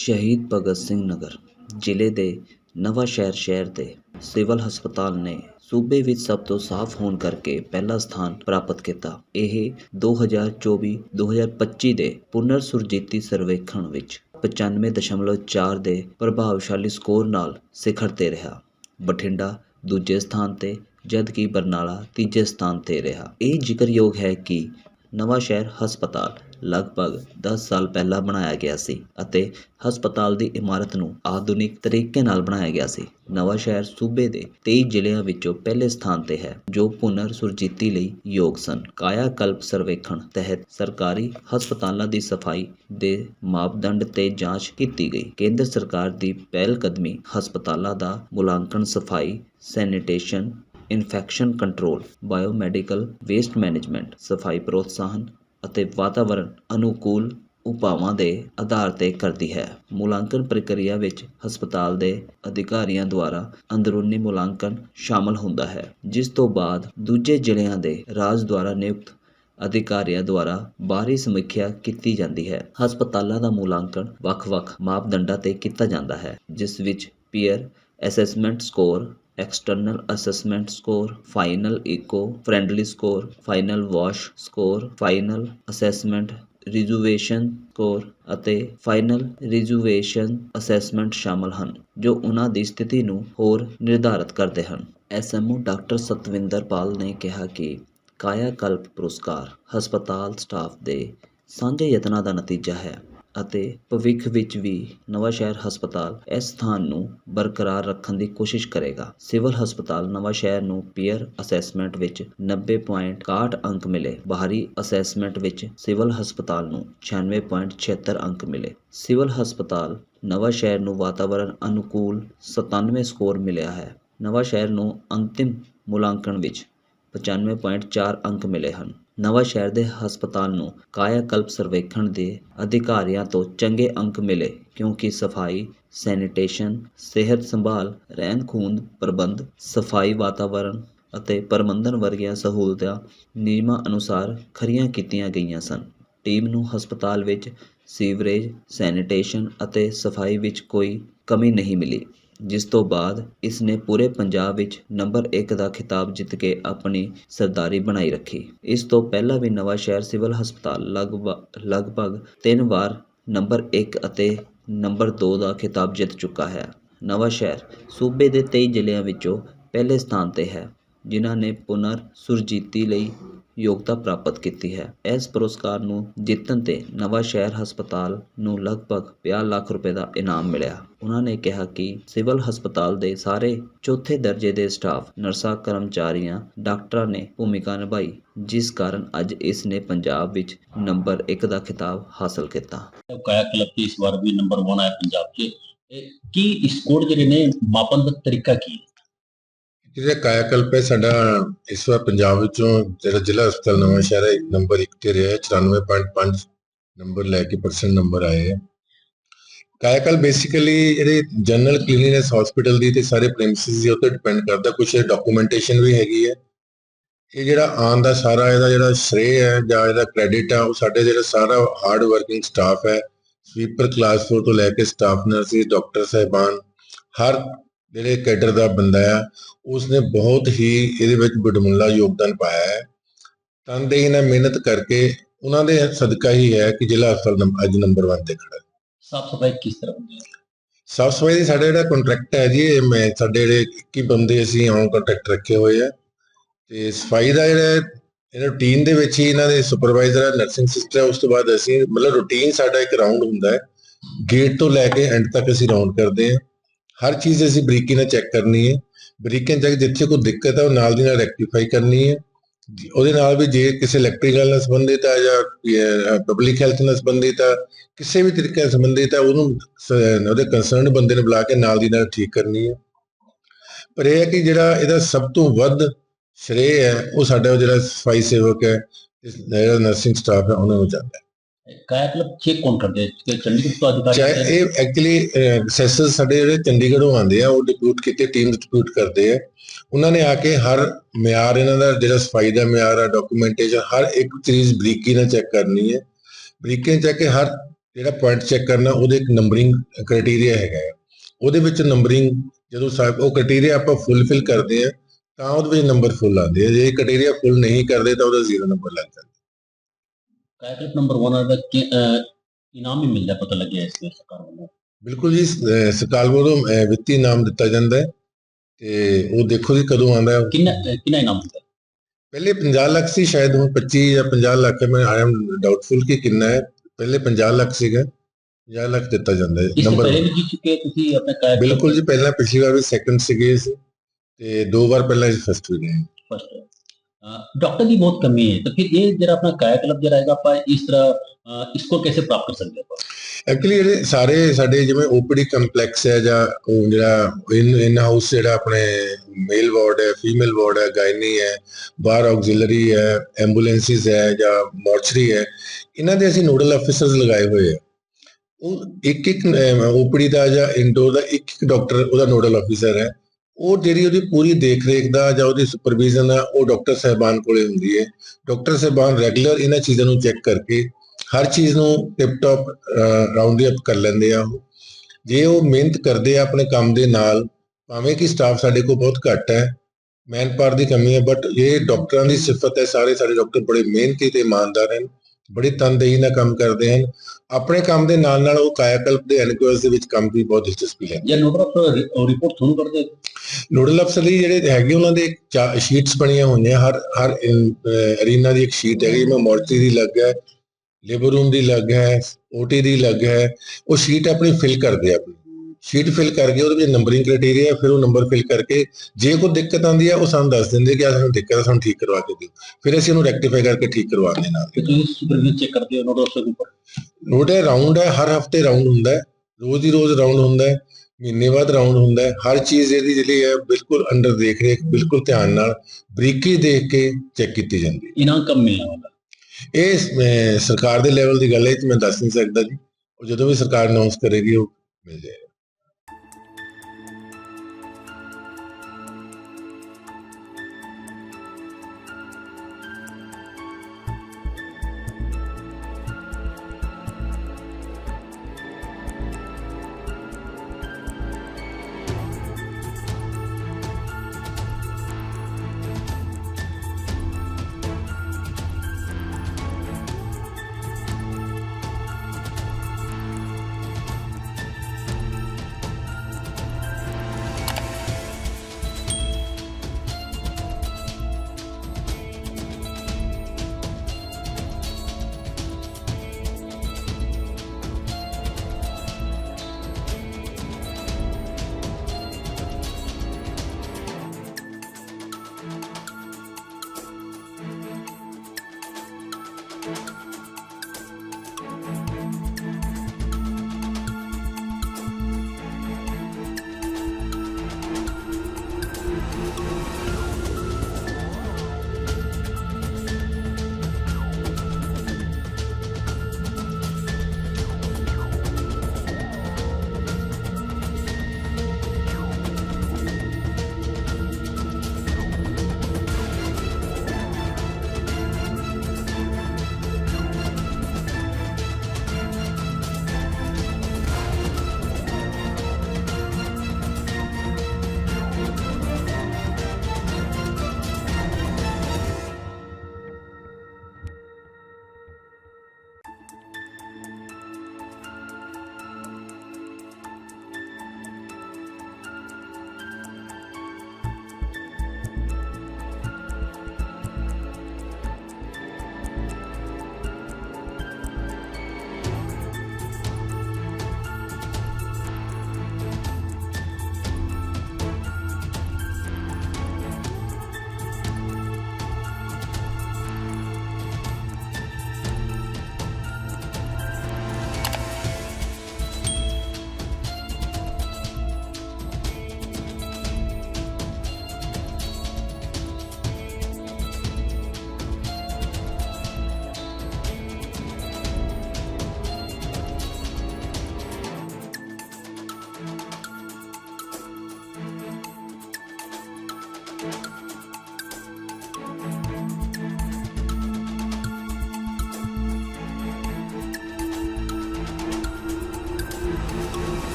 ਸ਼ਹੀਦ ਭਗਤ ਸਿੰਘ ਨਗਰ ਜ਼ਿਲ੍ਹੇ ਦੇ ਨਵਾਂ ਸ਼ਹਿਰ ਸ਼ਹਿਰ ਦੇ ਸਿਵਲ ਹਸਪਤਾਲ ਨੇ ਸੂਬੇ ਵਿੱਚ ਸਭ ਤੋਂ ਸਾਫ਼ ਹੋਣ ਕਰਕੇ ਪਹਿਲਾ ਸਥਾਨ ਪ੍ਰਾਪਤ ਕੀਤਾ। ਇਹ 2024-2025 ਦੇ ਪੁਨਰ ਸੁਰਜੀਤੀ ਸਰਵੇਖਣ ਵਿੱਚ 95.4 ਦੇ ਪ੍ਰਭਾਵਸ਼ਾਲੀ ਸਕੋਰ ਨਾਲ ਸਿਖਰ ਤੇ ਰਿਹਾ। ਬਠਿੰਡਾ ਦੂਜੇ ਸਥਾਨ ਤੇ, ਜਦਕਿ ਬਰਨਾਲਾ ਤੀਜੇ ਸਥਾਨ ਤੇ ਰਿਹਾ। ਇਹ ਜ਼ਿਕਰਯੋਗ ਹੈ ਕਿ ਨਵਾਂ ਸ਼ਹਿਰ ਹਸਪਤਾਲ ਲਗਭਗ 10 ਸਾਲ ਪਹਿਲਾਂ ਬਣਾਇਆ ਗਿਆ ਸੀ ਅਤੇ ਹਸਪਤਾਲ ਦੀ ਇਮਾਰਤ ਨੂੰ ਆਧੁਨਿਕ ਤਰੀਕੇ ਨਾਲ ਬਣਾਇਆ ਗਿਆ ਸੀ। ਨਵਾਂ ਸ਼ਹਿਰ ਸੂਬੇ ਦੇ 23 ਜ਼ਿਲ੍ਹਿਆਂ ਵਿੱਚੋਂ ਪਹਿਲੇ ਸਥਾਨ ਤੇ ਹੈ, ਜੋ ਪੁਨਰ ਸੁਰਜੀਤੀ ਲਈ ਯੋਗ ਸਨ। ਕਾਇਆ ਕਲਪ ਸਰਵੇਖਣ ਤਹਿਤ ਸਰਕਾਰੀ ਹਸਪਤਾਲਾਂ ਦੀ ਸਫ਼ਾਈ ਦੇ ਮਾਪਦੰਡ ਤੇ ਜਾਂਚ ਕੀਤੀ ਗਈ। ਕੇਂਦਰ ਸਰਕਾਰ ਦੀ ਪਹਿਲ ਕਦਮੀ ਹਸਪਤਾਲਾਂ ਦਾ ਮੁਲਾਂਕਣ, ਸਫ਼ਾਈ, sanitation, infection control, biomedical waste management, ਸਫ਼ਾਈ ਪ੍ਰੋਤਸਾਹਨ ਅਤੇ ਵਾਤਾਵਰਣ ਅਨੁਕੂਲ ਉਪਾਵਾਂ ਦੇ ਆਧਾਰ ਤੇ ਕਰਦੀ ਹੈ। ਮੁਲਾਂਕਣ ਪ੍ਰਕਿਰਿਆ ਵਿੱਚ ਹਸਪਤਾਲ ਦੇ ਅਧਿਕਾਰੀਆਂ ਦੁਆਰਾ ਅੰਦਰੂਨੀ ਮੁਲਾਂਕਣ ਸ਼ਾਮਲ ਹੁੰਦਾ ਹੈ, ਜਿਸ ਤੋਂ ਬਾਅਦ ਦੂਜੇ ਜ਼ਿਲ੍ਹਿਆਂ ਦੇ ਰਾਜ ਦੁਆਰਾ ਨਿਯੁਕਤ ਅਧਿਕਾਰੀਆਂ ਦੁਆਰਾ ਬਾਹਰੀ ਸਮੀਖਿਆ ਕੀਤੀ ਜਾਂਦੀ ਹੈ। ਹਸਪਤਾਲਾਂ ਦਾ ਮੁਲਾਂਕਣ ਵੱਖ-ਵੱਖ ਮਾਪਦੰਡਾਂ ਤੇ ਕੀਤਾ ਜਾਂਦਾ ਹੈ, ਜਿਸ ਵਿੱਚ peer assessment score external assessment score final eco friendly score final wash score final assessment rejuvenation score ਅਤੇ ਫਾਈਨਲ ਰਿਜ਼ੂਵੇਸ਼ਨ ਅਸੈਸਮੈਂਟ ਸ਼ਾਮਲ ਹਨ, ਜੋ ਉਹਨਾਂ ਦੀ ਸਥਿਤੀ ਨੂੰ ਹੋਰ ਨਿਰਧਾਰਤ ਕਰਦੇ ਹਨ। ਐਸਐਮਓ ਡਾਕਟਰ ਸਤਵਿੰਦਰ ਪਾਲ ਨੇ ਕਿਹਾ ਕਿ ਕਾਇਆ ਕਲਪ ਪੁਰਸਕਾਰ ਹਸਪਤਾਲ ਸਟਾਫ ਦੇ ਸਾਂਝੇ ਯਤਨਾਂ ਦਾ ਨਤੀਜਾ ਹੈ। ਅਤੇ ਭਵਿੱਖ ਵਿੱਚ ਵੀ ਨਵਾਂਸ਼ਹਿਰ ਹਸਪਤਾਲ ਇਸ ਸਥਾਨ ਨੂੰ ਬਰਕਰਾਰ ਰੱਖਣ ਦੀ ਕੋਸ਼ਿਸ਼ ਕਰੇਗਾ। ਸਿਵਲ ਹਸਪਤਾਲ ਨਵਾਂਸ਼ਹਿਰ ਨੂੰ ਪੀਅਰ ਅਸੈਸਮੈਂਟ ਵਿੱਚ 90.61 ਅੰਕ ਮਿਲੇ। ਬਾਹਰੀ ਅਸੈਸਮੈਂਟ ਵਿੱਚ ਸਿਵਲ ਹਸਪਤਾਲ ਨੂੰ 96.76 ਅੰਕ ਮਿਲੇ। ਸਿਵਲ ਹਸਪਤਾਲ ਨਵਾਂਸ਼ਹਿਰ ਨੂੰ ਵਾਤਾਵਰਣ ਅਨੁਕੂਲ 97 ਸਕੋਰ ਮਿਲਿਆ ਹੈ। ਨਵਾਂਸ਼ਹਿਰ ਨੂੰ ਅੰਤਿਮ ਮੁਲਾਂਕਣ ਵਿੱਚ 95.4 ਅੰਕ ਮਿਲੇ ਹਨ। ਨਵਾਂ ਸ਼ਹਿਰ ਦੇ ਹਸਪਤਾਲ ਨੂੰ ਕਾਇਆ ਕਲਪ ਸਰਵੇਖਣ ਦੇ ਅਧਿਕਾਰੀਆਂ ਤੋਂ ਚੰਗੇ ਅੰਕ ਮਿਲੇ, ਕਿਉਂਕਿ ਸਫ਼ਾਈ, ਸੈਨੀਟੇਸ਼ਨ, ਸਿਹਤ ਸੰਭਾਲ ਰਹਿੰਦ ਖੂੰਹਦ ਪ੍ਰਬੰਧ, ਸਫ਼ਾਈ ਵਾਤਾਵਰਣ ਅਤੇ ਪ੍ਰਬੰਧਨ ਵਰਗੀਆਂ ਸਹੂਲਤਾਂ ਨਿਯਮਾਂ ਅਨੁਸਾਰ ਖਰੀਆਂ ਕੀਤੀਆਂ ਗਈਆਂ ਸਨ। ਟੀਮ ਨੂੰ ਹਸਪਤਾਲ ਵਿੱਚ ਸੀਵਰੇਜ, ਸੈਨੀਟੇਸ਼ਨ ਅਤੇ ਸਫ਼ਾਈ ਵਿੱਚ ਕੋਈ ਕਮੀ ਨਹੀਂ ਮਿਲੀ। ਜਿਸ ਤੋਂ ਬਾਅਦ ਇਸ ਨੇ ਪੂਰੇ ਪੰਜਾਬ ਵਿੱਚ ਨੰਬਰ 1 ਦਾ ਖਿਤਾਬ ਜਿੱਤ ਕੇ ਆਪਣੀ ਸਰਦਾਰੀ ਬਣਾਈ ਰੱਖੀ। ਇਸ ਤੋਂ ਪਹਿਲਾਂ ਵੀ ਨਵਾਂ ਸ਼ਹਿਰ ਸਿਵਲ ਹਸਪਤਾਲ ਲਗਭਗ ਲਗਭਗ ਤਿੰਨ ਵਾਰ ਨੰਬਰ 1 ਅਤੇ ਨੰਬਰ 2 ਦਾ ਖਿਤਾਬ ਜਿੱਤ ਚੁੱਕਾ ਹੈ। ਨਵਾਂ ਸ਼ਹਿਰ ਸੂਬੇ ਦੇ 23 ਜ਼ਿਲ੍ਹਿਆਂ ਵਿੱਚੋਂ ਪਹਿਲੇ ਸਥਾਨ ਤੇ ਹੈ। ਜਿਨ੍ਹਾਂ ਨੇ ਪੁਨਰ ਸੁਰਜੀਤੀ ਲਈ ਯੋਗਤਾ ਪ੍ਰਾਪਤ ਕੀਤੀ ਹੈ। ਇਸ ਪੁਰਸਕਾਰ ਨੂੰ ਜਿੱਤਣ ਤੇ ਨਵਾਂ ਸ਼ਹਿਰ ਹਸਪਤਾਲ ਨੂੰ ਲਗਭਗ 50 ਲੱਖ ਰੁਪਏ ਦਾ ਇਨਾਮ ਮਿਲਿਆ। ਉਹਨਾਂ ਨੇ ਕਿਹਾ ਕਿ ਸਿਵਲ ਹਸਪਤਾਲ ਦੇ ਸਾਰੇ ਚੌਥੇ ਦਰਜੇ ਦੇ ਸਟਾਫ, ਨਰਸਾਂ, ਕਰਮਚਾਰੀਆਂ, ਡਾਕਟਰਾਂ ਨੇ ਭੂਮਿਕਾ ਨਿਭਾਈ, ਜਿਸ ਕਾਰਨ ਅੱਜ ਇਸ ਨੇ ਪੰਜਾਬ ਵਿੱਚ ਨੰਬਰ 1 ਦਾ ਖਿਤਾਬ ਹਾਸਲ ਕੀਤਾ। ਕਾਇਆ ਕਲੱਬ ਇਸ ਵਾਰ ਵੀ ਨੰਬਰ 1 ਆਇਆ ਪੰਜਾਬ 'ਚ। ਕੀ ਸਕੋਰ ਜਿਹੜੇ ਨੇ ਮਾਪਨ ਦਾ ਤਰੀਕਾ ਕੀ ਹੈ? ਜਿਹੜਾ ਕਾਇਆਕਲਪ ਹੈ, ਸਾਡਾ ਇਸ ਵਾਰ ਪੰਜਾਬ ਵਿੱਚੋਂ ਜਿਹੜਾ ਜ਼ਿਲ੍ਹਾ ਹਸਪਤਾਲ ਨਵਾਂ ਸ਼ਹਿਰ ਹੈ ਨੰਬਰ 1 ਤੇ ਰਿਹਾ 94.5 ਨੰਬਰ ਲੈ ਕੇ ਪਰਸੈਂਟ ਨੰਬਰ ਆਏ ਹੈ। ਕਾਇਆਕਲਪ ਬੇਸਿਕਲੀ ਜਿਹੜੇ ਜਨਰਲ ਕਲੀਨਿਨੈਸ ਹਸਪੀਟਲ ਦੀ ਤੇ ਸਾਰੇ ਪ੍ਰੀਮਿਸਿਸ ਦੇ ਉੱਤੇ ਡਿਪੈਂਡ ਕਰਦਾ ਕੁਝ ਡਾਕੂਮੈਂਟੇਸ਼ਨ ਵੀ ਹੈਗੀ ਹੈ। ਇਹ ਜਿਹੜਾ ਆਨ ਦਾ ਸਾਰਾ ਇਹਦਾ ਜਿਹੜਾ ਸ਼੍ਰੇ ਹੈ ਜਾਂ ਇਹਦਾ ਕ੍ਰੈਡਿਟ ਆ, ਉਹ ਸਾਡੇ ਜਿਹੜਾ ਸਾਰਾ ਹਾਰਡ ਵਰਕਿੰਗ ਸਟਾਫ ਹੈ ਸਵੀਪਰ ਕਲਾਸ 4 ਤੋਂ ਲੈ ਕੇ ਸਟਾਫ ਨਰਸਿਸ ਡਾਕਟਰ ਸਾਹਿਬਾਨ, ਹਰ ਜਿਹੜੇ ਕੈਡਰ ਦਾ ਬੰਦਾ ਆ ਉਸਨੇ ਬਹੁਤ ਹੀ ਇਹਦੇ ਵਿੱਚ ਬੜਮੁੱਲਾ ਯੋਗਦਾਨ ਪਾਇਆ ਹੈ। ਤਨਦੇਹੀ ਨਾਲ ਮਿਹਨਤ ਕਰਕੇ ਉਹਨਾਂ ਦੇ ਸਦਕਾ ਹੀ ਹੈ ਕਿ ਜ਼ਿਲ੍ਹਾ ਹਸਪਤਾਲ ਅੱਜ ਨੰਬਰ 1 ਤੇ ਖੜਾ। ਹੈ ਸਾਫ਼ ਸਫ਼ਾਈ ਕਿਸ ਤਰ੍ਹਾਂ ਹੁੰਦੀ ਹੈ? ਸਾਫ਼ ਸਫ਼ਾਈ ਦੀ ਸਾਡਾ ਜਿਹੜਾ ਕੰਟਰੈਕਟ ਹੈ ਜੀ ਇਹ ਮੈਂ ਸਾਡੇ ਜਿਹੜੇ 21 ਬੰਦੇ ਅਸੀਂ ਔਨ ਕੰਟਰੈਕਟ ਰੱਖੇ ਹੋਏ ਆ। ਤੇ ਸਫ਼ਾਈ ਦਾ ਜਿਹੜਾ ਇਹਨਾਂ ਰੂਟੀਨ ਦੇ ਵਿੱਚ ਹੀ ਇਹਨਾਂ ਦੇ ਸੁਪਰਵਾਈਜ਼ਰ ਨਰਸਿੰਗ ਸਿਸਟਰ ਉਸ ਤੋਂ ਬਾਅਦ ਅਸੀਂ ਮਤਲਬ ਰੂਟੀਨ ਸਾਡਾ ਇੱਕ ਰਾਉਂਡ ਹੁੰਦਾ ਹੈ। ਗੇਟ ਤੋਂ ਲੈ ਕੇ ਐਂਡ ਤੱਕ ਅਸੀਂ ਰਾਉਂਡ ਕਰਦੇ ਹਾਂ। ਹਰ ਚੀਜ਼ ਅਸੀਂ ਬਰੀਕੀ ਨਾਲ ਚੈੱਕ ਕਰਨੀ ਹੈ। ਬਰੀਕੀ ਨਾਲ check ਜਿੱਥੇ ਕੋਈ ਦਿੱਕਤ ਹੈ, ਉਹ ਨਾਲ ਦੀ ਨਾਲ ਰੈਕਟੀਫਾਈ ਕਰਨੀ ਹੈ। ਉਹਦੇ ਨਾਲ ਵੀ ਜੇ ਕਿਸੇ ਇਲੈਕਟ੍ਰੀਕਲ ਨਾਲ ਸੰਬੰਧਿਤ ਆ ਜਾਂ ਪਬਲਿਕ ਹੈਲਥ ਨਾਲ ਸੰਬੰਧਿਤ ਆ, ਕਿਸੇ ਵੀ ਤਰੀਕੇ ਨਾਲ ਸੰਬੰਧਿਤ ਆ, ਉਹਨੂੰ ਉਹਦੇ ਕੰਸਰਨਡ ਬੰਦੇ ਨੂੰ ਬੁਲਾ ਕੇ ਨਾਲ ਦੀ ਨਾਲ ਠੀਕ ਕਰਨੀ ਹੈ। ਪਰ ਇਹ ਹੈ ਕਿ ਜਿਹੜਾ ਇਹਦਾ ਸਭ ਤੋਂ ਵੱਧ ਸ਼੍ਰੇ ਹੈ, ਉਹ ਸਾਡਾ ਜਿਹੜਾ ਸਫ਼ਾਈ ਸੇਵਕ ਹੈ, ਜਿਹੜਾ ਨਰਸਿੰਗ ਸਟਾਫ ਹੈ, ਉਹਨਾਂ ਨੂੰ ਜਾਂਦਾ ਹੈ। ਕਾਇਆ ਕਲੱਬ ਚੈੱਕ ਕੌਣ ਕਰਦੇ ਕਿ ਚੰਡੀਗੜ੍ਹ ਤੋਂ ਅਧਿਕਾਰੀ? ਇਹ ਐਕਚੁਅਲੀ ਸੈਸਸ ਸਾਡੇ ਜਿਹੜੇ ਚੰਡੀਗੜ੍ਹੋਂ ਆਉਂਦੇ ਆ ਉਹ ਡਿਪਿਊਟ ਕੀਤੇ ਟੀਮ ਡਿਪਿਊਟ ਕਰਦੇ ਆ ਉਹਨਾਂ ਨੇ ਆ ਕੇ ਹਰ ਮਿਆਰ ਇਹਨਾਂ ਦਾ ਜਿਹੜਾ ਸਫ਼ਾਈ ਦਾ ਮਿਆਰ ਆ ਡਾਕੂਮੈਂਟੇਸ਼ਨ ਹਰ ਇੱਕ ਚੀਜ਼ ਬਰੀਕੀ ਨਾਲ ਚੈੱਕ ਕਰਨੀ ਹੈ ਬਰੀਕੀ ਨਾਲ ਚੈੱਕ ਕੇ ਹਰ ਜਿਹੜਾ ਪੁਆਇੰਟ ਚੈੱਕ ਕਰਨਾ ਉਹਦੇ ਇੱਕ ਨੰਬਰਿੰਗ ਕ੍ਰਾਈਟੇਰੀਆ ਹੈਗਾ। ਉਹਦੇ ਵਿੱਚ ਨੰਬਰਿੰਗ ਜਦੋਂ ਸਾਹਿਬ ਉਹ ਕ੍ਰਾਈਟੇਰੀਆ ਆਪਾਂ ਫੁੱਲਫਿਲ ਕਰਦੇ ਆ ਤਾਂ ਉਹਦੇ ਵਿੱਚ ਨੰਬਰ ਫੁੱਲ ਆਉਂਦੇ ਆ ਜੇ ਕ੍ਰਾਈਟੇਰੀਆ ਫੁੱਲ ਨਹੀਂ ਕਰਦੇ ਤਾਂ ਉਹਦਾ ਜ਼ੀਰੋ ਨੰਬਰ ਲੱਗ ਜਾਂਦਾ ਕਾਇਕਲਪ ਨੰਬਰ 1 ਦਾ ਕੀ- ਇਨਾਮ ਵੀ ਮਿਲਦਾ ਪਤਾ ਲੱਗਿਆ ਇਸ ਵਿੱਚ ਸਰਕਾਰ ਵੱਲੋਂ ਬਿਲਕੁਲ ਜੀ ਸਰਕਾਰ ਵੱਲੋਂ ਅਹ ਵਿੱਤੀ ਇਨਾਮ ਦਿੱਤਾ ਜਾਂਦਾ ਹੈ ਤੇ ਉਹ ਦੇਖੋ ਜੀ ਕਦੋਂ ਆਉਂਦਾ ਹੈ। ਕਿੰਨਾ ਅਹ, ਕਿੰਨਾ ਇਨਾਮ ਮਿਲਦਾ ਪਹਿਲੇ 50 ਲੱਖ ਸੀ ਸ਼ਾਇਦ ਹੁਣ 25 ਜਾਂ 50 ਲੱਖ ਹੈ ਮੈਂ ਆਈ ਐਮ ਡਾਊਟਫੁਲ ਕਿ ਕਿੰਨਾ ਹੈ। ਪਹਿਲੇ 50 ਲੱਖ ਸੀਗਾ 50 ਲੱਖ ਦਿੱਤਾ ਜਾਂਦਾ ਹੈ ਨੰਬਰ ਪਹਿਲੇ ਵੀ ਜਿੱਤ ਚੁੱਕੇ ਤੁਸੀਂ ਆਪਣੇ ਕਾਇਕਲਪ ਬਿਲਕੁਲ ਜੀ ਪਹਿਲਾਂ ਪਿਛਲੀ ਵਾਰ ਵੀ ਸੈਕੰਡ ਸੀਗੇ ਤੇ ਦੋ ਵਾਰ ਪਹਿਲਾਂ ਫਸਟ ਵੀ ਗਏ। ਫਸਟ ਡਾਕਟਰ ਦੀ ਬਹੁਤ ਕਮੀ ਹੈ ਤਾਂ ਫਿਰ ਇਹ ਜਿਹੜਾ ਆਪਣਾ ਕਾਇਕਲਪ ਜਿਹੜਾ ਹੈਗਾ ਆਪਾਂ ਇਸ ਤਰ੍ਹਾਂ ਅਹ, इसको कैसे प्राप्त कर सकते हैं ਆਪਾਂ ਐਕਚੁਅਲੀ ਜਿਹੜੇ ਸਾਰੇ ਸਾਡੇ ਜਿਵੇਂ ਓਪੀਡੀ ਕੰਪਲੈਕਸ ਹੈ ਜਾਂ ਉਹ ਜਿਹੜਾ ਇਨ ਇਨ ਹਾਊਸ ਜਿਹੜਾ ਆਪਣੇ ਮੇਲ ਵਾਰਡ ਹੈ ਫੀਮੇਲ ਵਾਰਡ ਹੈ ਗਾਇਨੀ ਹੈ ਬਾਹਰ ਆਕਸਿਲਰੀ ਹੈ ਐਂਬੂਲੈਂਸਿਸ ਹੈ ਜਾਂ ਮੋਰਚਰੀ ਹੈ ਇਹਨਾਂ ਦੇ ਅਸੀਂ ਨੋਡਲ ਆਫੀਸਰਸ ਲਗਾਏ ਹੋਏ ਆ ਉਹ ਇੱਕ ਇੱਕ ਓਪੀਡੀ ਦਾ ਜਾਂ ਇੰਡੋਰ ਦਾ ਇੱਕ ਇੱਕ ਡਾਕਟਰ ਉਹਦਾ ਨੋਡਲ ਆਫੀਸਰ ਹੈ ਉਹ ਜਿਹੜੀ ਉਹਦੀ ਪੂਰੀ ਦੇਖ ਰੇਖ ਦਾ ਜਾਂ ਉਹਦੀ ਸੁਪਰਵਿਜ਼ਨ ਆ, ਉਹ ਡਾਕਟਰ ਸਹਿਬਾਨ ਕੋਲੇ ਹੁੰਦੀ ਹੈ ਡਾਕਟਰ ਸਹਿਬਾਨ ਰੈਗੂਲਰ ਇਹਨਾਂ ਚੀਜ਼ਾਂ ਨੂੰ ਚੈੱਕ ਕਰਕੇ ਹਰ ਚੀਜ਼ ਨੂੰ ਟਿਪ ਟਾਪ ਰਾਉਂਡ ਅਪ ਕਰ ਲੈਂਦੇ ਆ ਉਹ। ਜੇ ਉਹ ਮਿਹਨਤ ਕਰਦੇ ਆ ਆਪਣੇ ਕੰਮ ਦੇ ਨਾਲ, ਭਾਵੇਂ ਕਿ ਸਟਾਫ ਸਾਡੇ ਕੋਲ ਬਹੁਤ ਘੱਟ ਹੈ ਮੈਨ ਪਾਵਰ ਦੀ ਕਮੀ ਹੈ ਬਟ ਇਹ ਡਾਕਟਰਾਂ ਦੀ ਸਿਫਤ ਹੈ, ਸਾਰੇ ਸਾਡੇ ਡਾਕਟਰ ਬੜੇ ਮਿਹਨਤੀ ਤੇ ਇਮਾਨਦਾਰ ਹਨ। ਬੜੀ ਤਨਦੇਹੀ ਨਾਲ ਕੰਮ ਕਰਦੇ ਹਨ। ਆਪਣੇ ਕੰਮ ਦੇ ਨਾਲ ਨਾਲ ਉਹ ਕਾਇਆਕਲਪ ਦੇ ਐਨਕੁਇਸ ਦੇ ਵਿੱਚ ਕੰਮ ਵੀ ਬਹੁਤ ਦਿਲਚਸਪੀ ਲੈਂਦੇ ਜਾਂ ਨੋਟ ਆਫ ਰਿਪੋਰਟ ਤੁਹਾਨੂੰ ਕਰਦੇ? ਨੋਡਲ ਅਫਸਰ ਲਈ ਜਿਹੜੇ ਹੈਗੇ ਉਹਨਾਂ ਦੇ ਸ਼ੀਟਸ ਬਣੀਆਂ ਹੋਈਆਂ ਹਰ ਹਰ ਅਰੀਨਾ ਦੀ ਇੱਕ ਸ਼ੀਟ ਹੈਗੀ ਜਿਵੇਂ ਮੋਰਚਰੀ ਦੀ ਲੱਗ ਹੈ ਲੇਬਰ ਰੂਮ ਦੀ ਲੱਗ ਹੈ ਓਟੀ ਦੀ ਲੱਗ ਹੈ ਉਹ ਸ਼ੀਟ ਆਪਣੀ ਫਿਲ ਕਰਦੇ ਆ ਆਪਣੀ। ਸ਼ੀਟ ਫਿਲ ਕਰਕੇ ਉਹਦੇ ਵਿੱਚ ਨੰਬਰਿੰਗ ਕ੍ਰਾਈਟੇਰੀਆ ਫਿਰ ਉਹ ਨੰਬਰ ਫਿਲ ਕਰਕੇ ਜੇ ਕੋਈ ਦਿੱਕਤ ਆਉਂਦੀ ਹੈ ਉਹ ਸਾਨੂੰ ਦੱਸ ਦਿੰਦੇ ਕਿ ਆ ਸਾਨੂੰ ਦਿੱਕਤ ਹੈ ਸਾਨੂੰ ਠੀਕ ਕਰਵਾ ਕੇ ਦਿਓ। ਫਿਰ ਅਸੀਂ ਉਹਨੂੰ ਰੈਕਟੀਫਾਈ ਕਰਕੇ ਠੀਕ ਕਰਵਾਉਂਦੇ ਨਾਲ ਕਿ ਤੁਸੀਂ ਸੁਪਰਵਾਈਜ਼ਰ ਚੈੱਕ ਕਰਦੇ ਹੋ ਨੋਟ ਆਫ ਰਿਪੋਰਟ ਨੋਟ ਹੈ ਰਾਉਂਡ ਹੈ ਹਰ ਹਫ਼ਤੇ ਰਾਉਂਡ ਹੁੰਦਾ ਹੈ। ਰੋਜ਼ ਹੀ ਰੋਜ਼ ਰਾਉਂਡ ਹੁੰਦਾ ਹੈ ਮਹੀਨੇ ਬਾਅਦ ਰਾਉਂਡ ਹੁੰਦਾ ਹੈ। ਹਰ ਚੀਜ਼ ਇਹਦੀ ਜਿਹੜੀ ਹੈ ਬਿਲਕੁਲ ਅੰਡਰ ਦੇਖ ਰੇਖ ਬਿਲਕੁਲ ਧਿਆਨ ਨਾਲ ਬਰੀਕੀ ਦੇਖ ਕੇ ਚੈੱਕ ਕੀਤੀ ਜਾਂਦੀ ਹੈ। ਇਨਾਮ ਕਬ ਮਿਲਣਾ ਵਾਲਾ ਇਹ ਸਰਕਾਰ ਦੇ ਲੈਵਲ ਦੀ ਗੱਲ ਹੈ ਇਹ ਮੈਂ ਦੱਸ ਨਹੀਂ ਸਕਦਾ ਜੀ। ਉਹ ਜਦੋਂ ਵੀ ਸਰਕਾਰ ਅਨਾਉਂਸ ਕਰੇਗੀ ਉਹ ਮਿਲ ਜਾਏਗਾ।